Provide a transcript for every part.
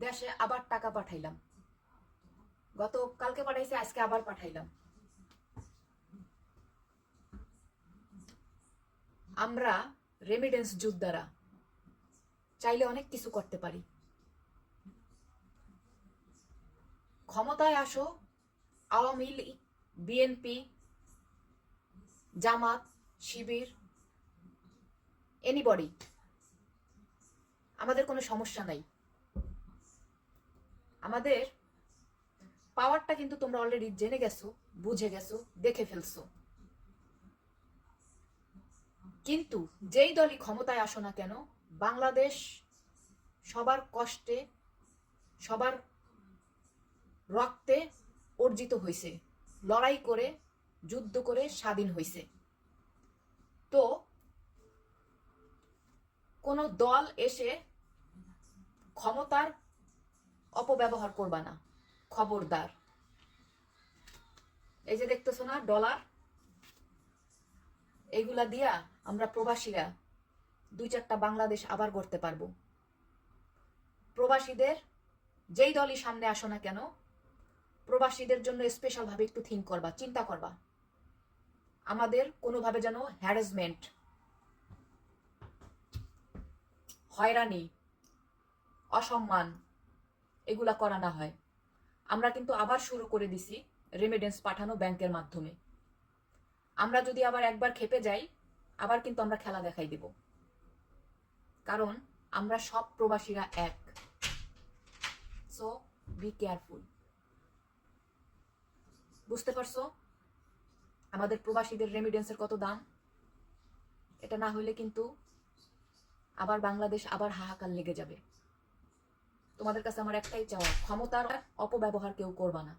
দেশে আবার টাকা পাঠাইলাম। গত, কালকে পাঠাইছে, আজকে আবার পাঠাইলাম। আমরা রেমিডেন্স যোদ্ধারা চাইলে অনেক কিছু করতে পারি। ক্ষমতায় আসো, আওয়ামী লীগ বিএনপি জামাত, শিবির এনিবডি আমাদের কোনো সমস্যা নাই। আমাদের পাওয়ারটা কিন্তু তোমরা অলরেডি জেনে গেছো, বুঝে গেছো, দেখে ফেলছো। কিন্তু যেই দলই ক্ষমতায় আসো না কেন, বাংলাদেশ সবার কষ্টে, সবার রক্তে অর্জিত হয়েছে লড়াই করে, যুদ্ধ করে স্বাধীন হয়েছে তো কোনো দল এসে ক্ষমতার অপব্যবহার করবা না। খবরদার। এই যে দেখতেছো না ডলার এইগুলা দিয়া আমরা প্রবাসীরা দুই চারটা বাংলাদেশ আবার গড়তে পারব। প্রবাসীদের যেই দলই সামনে আসো না কেন, প্রবাসীদের জন্য স্পেশাল ভাবে একটু থিঙ্ক করবা, চিন্তা করবা। আমাদের কোনোভাবে যেন হ্যারাসমেন্ট হয়রানি, অসম্মান এগুলা করা না হয়। আমরা কিন্তু আবার শুরু করে দিছি রেমিডেন্স পাঠানো ব্যাংকের মাধ্যমে। আমরা যদি আবার একবার খেপে যাই, আবার কিন্তু আমরা খেলা দেখাই দেব। কারণ আমরা সব প্রবাসীরা এক। সো বি কেয়ারফুল বুঝতে পারছ? আমাদের প্রবাসীদের রেমিডেন্সের কত দাম? এটা না হলে কিন্তু আবার বাংলাদেশ আবার হাহাকার লেগে যাবে। তোমাদের কাছে আমার একটাই চাওয়া, ক্ষমতার অপব্যবহার কেউ করবা না।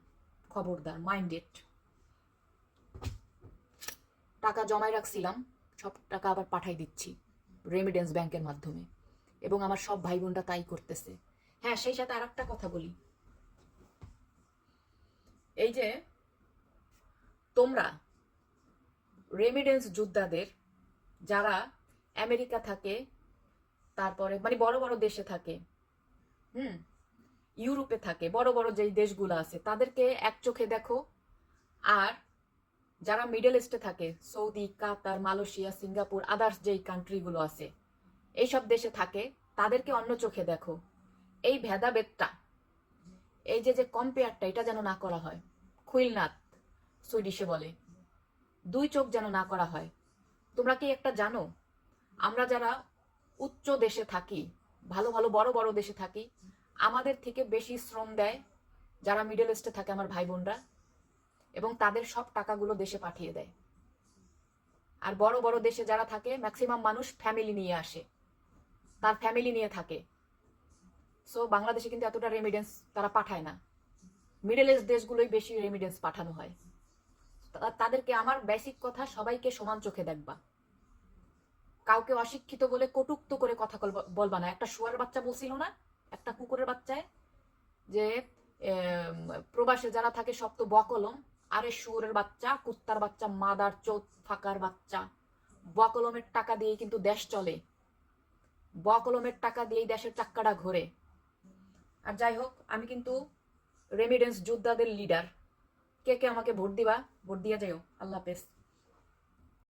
খবরদার মাইন্ডেড টাকা জমায় রাখছিলাম, সব টাকা আবার পাঠাই দিচ্ছি রেমিডেন্স ব্যাংকের মাধ্যমে। এবং আমার সব ভাই বোনরা তাই করতেছে। হ্যাঁ সেই সাথে আর একটা কথা বলি। এই যে, তোমরা রেমিডেন্স যোদ্ধাদের, যারা আমেরিকা থাকে, তারপরে মানে বড় বড় দেশে থাকে হুম। ইউরোপে থাকে, বড় বড় যেই দেশগুলো আছে, তাদেরকে এক চোখে দেখো। আর যারা মিডল ইস্টে থাকে, Saudi, Qatar, Malaysia, Singapore others যেই কান্ট্রিগুলো আছে, এইসব দেশে থাকে, তাদেরকে অন্য চোখে দেখো। এই ভেদাভেদটা, এই যে যে কম্পেয়ারটা এটা যেন না করা হয়। খুইলনাথ, সুইডিশে বলে। দুই চোখ যেন না করা হয়। তোমরা কি একটা জানো? আমরা যারা উচ্চ দেশে থাকি ভালো ভালো বড় বড় দেশে থাকি। আমাদের থেকে বেশি শ্রম দেয় যারা মিডল ইস্টে থাকে আমার ভাই বোনরা এবং তাদের সব টাকাগুলো দেশে পাঠিয়ে দেয়। আর বড় বড় দেশে যারা থাকে ম্যাক্সিমাম মানুষ ফ্যামিলি নিয়ে আসে। তার ফ্যামিলি নিয়ে থাকে। সো বাংলাদেশে কিন্তু এতটা রেমিডেন্স তারা পাঠায় না। মিডল ইস্ট দেশগুলোই বেশি রেমিডেন্স পাঠানো হয়। তাদেরকে আমার বেসিক কথা সবাইকে সমান চোখে দেখবা। কাউকে অশিক্ষিত বলে কটুক্ত করে কথা বলবা না। একটা শুয়ার বাচ্চা বলছিল না? একটা কুকুরের বাচ্চায়? যে প্রবাসে যারা থাকে সব তো বকলম। আরে শুয়োরের বাচ্চা, কুত্তার বাচ্চা, মাদার চোত ফাঁকার বাচ্চা। বকলমের টাকা দিয়েই কিন্তু দেশ চলে। বকলমের টাকা দিয়েই দেশের চাক্কাটা ঘোরে। আর যাই হোক, আমি কিন্তু রেমিডেন্স যোদ্ধাদের লিডার কে কে আমাকে ভোট দিবা? ভোট দিয়ে যাইও। আল্লাহ হাফেজ।